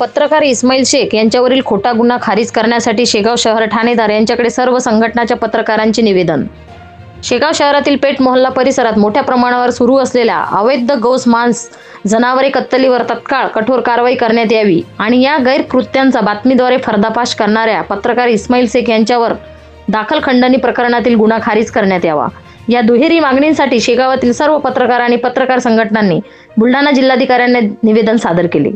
पत्रकार इस्माईल शेख यांच्यावरील खोटा गुन्हा खारिज करण्यासाठी शेगाव शहर ठाणेदार यांच्याकडे सर्व संघटनाच्या पत्रकारांचे निवेदन. शेगाव शहरातील पेठ मोहल्ला परिसरात मोठ्या प्रमाणावर सुरू असलेल्या अवैध गौस मांस जनावरे कत्तलीवर तत्काळ कठोर कारवाई करण्यात यावी आणि या गैरकृत्यांचा बातमीद्वारे फर्दाफाश करणाऱ्या पत्रकार इस्माईल शेख यांच्यावर दाखल खंडणी प्रकरणातील गुन्हा खारिज करण्यात यावा. या दुहेरी मागणींसाठी शेगावातील सर्व पत्रकार आणि पत्रकार संघटनांनी बुलढाणा जिल्हाधिकाऱ्यांना निवेदन सादर केले.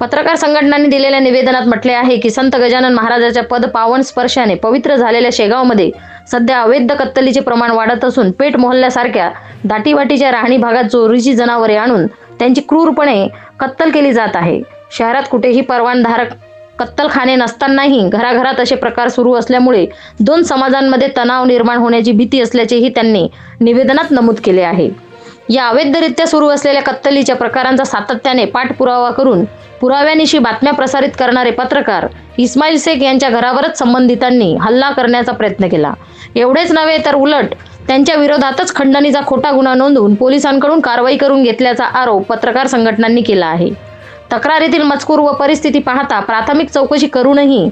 पत्रकार संघटनांनी दिलेल्या निवेदनात म्हटले आहे की संत गजानन महाराजाच्या पद पावन स्पर्शाने पवित्र झालेल्या शेगावमध्ये सध्या अवैध कत्तलीचे प्रमाण वाढत असून पेठ मोहल्ल्यासारख्या दाटीवाटीच्या राहणी भागात चोरीची जनावरे आणून त्यांची क्रूरपणे कत्तल केली जात आहे. शहरात कुठेही परवानधारक कत्तलखाने नसतानाही घराघरात असे प्रकार सुरू असल्यामुळे दोन समाजांमध्ये तणाव निर्माण होण्याची भीती असल्याचेही त्यांनी निवेदनात नमूद केले आहे. या अवैधरित्या सुरू असलेल्या कत्तलीच्या प्रकारांचा सातत्याने पाठपुरावा करून पुराव्यानिशी बातम्या प्रसारित करणारे पत्रकार इस्माईल शेख यांच्या घरावरच संबंधितांनी हल्ला करण्याचा प्रयत्न केला. एवढेच नव्हे तर उलट त्यांच्या विरोधातच खंडणीचा खोटा गुन्हा नोंदवून पोलिसांकडून कारवाई करून घेतल्याचा आरोप पत्रकार संघटनांनी केला आहे. तक्रारीतील मजकूर व परिस्थिती पाहता प्राथमिक चौकशी करूनही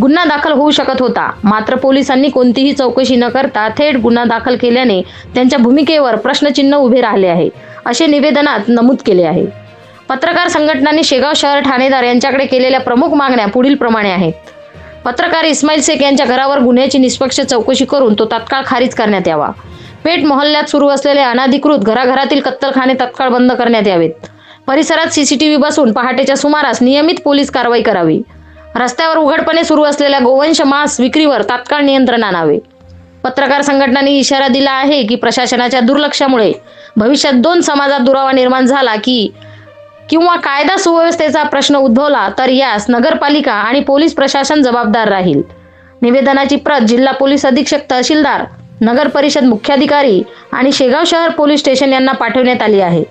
गुन्हा दाखल होऊ शकत होता. मात्र पोलिसांनी कोणतीही चौकशी न करता थेट गुन्हा दाखल केल्याने त्यांच्या भूमिकेवर प्रश्नचिन्ह उभे राहिले आहे. असे निवेदनात नमूद केले आहे. पत्रकार संघटनांनी शेगाव शहर ठाणेदार यांच्याकडे केलेल्या प्रमुख मागण्या पुढील प्रमाणे आहेत. पत्रकार इस्माईल शेख यांच्या घरावर गुन्ह्याची निष्पक्ष चौकशी करून तो तात्काळ खारिज करण्यात यावा. पेठ मोहल्ल्यात सुरू असलेले अनाधिकृत घराघरातील कत्तलखाने तत्काळ बंद करण्यात यावेत. परिसरात सीसीटीव्ही बसून पहाटेच्या सुमारास नियमित पोलीस कारवाई करावी. रस्त्यावर उघडपणे सुरू असलेल्या गोवंश मांस विक्रीवर तात्काळ नियंत्रण आणावे. पत्रकार संघटनांनी इशारा दिला आहे की प्रशासनाच्या दुर्लक्षामुळे भविष्यात दोन समाजात दुरावा निर्माण झाला की किंवा कायदा सुव्यवस्थेचा प्रश्न उद्भवला तर यास नगरपालिका आणि पोलीस प्रशासन जबाबदार राहील. निवेदनाची प्रत जिल्हा पोलीस अधीक्षक तहसीलदार नगर परिषद मुख्याधिकारी आणि शेगाव शहर पोलीस स्टेशन यांना पाठवण्यात आली आहे.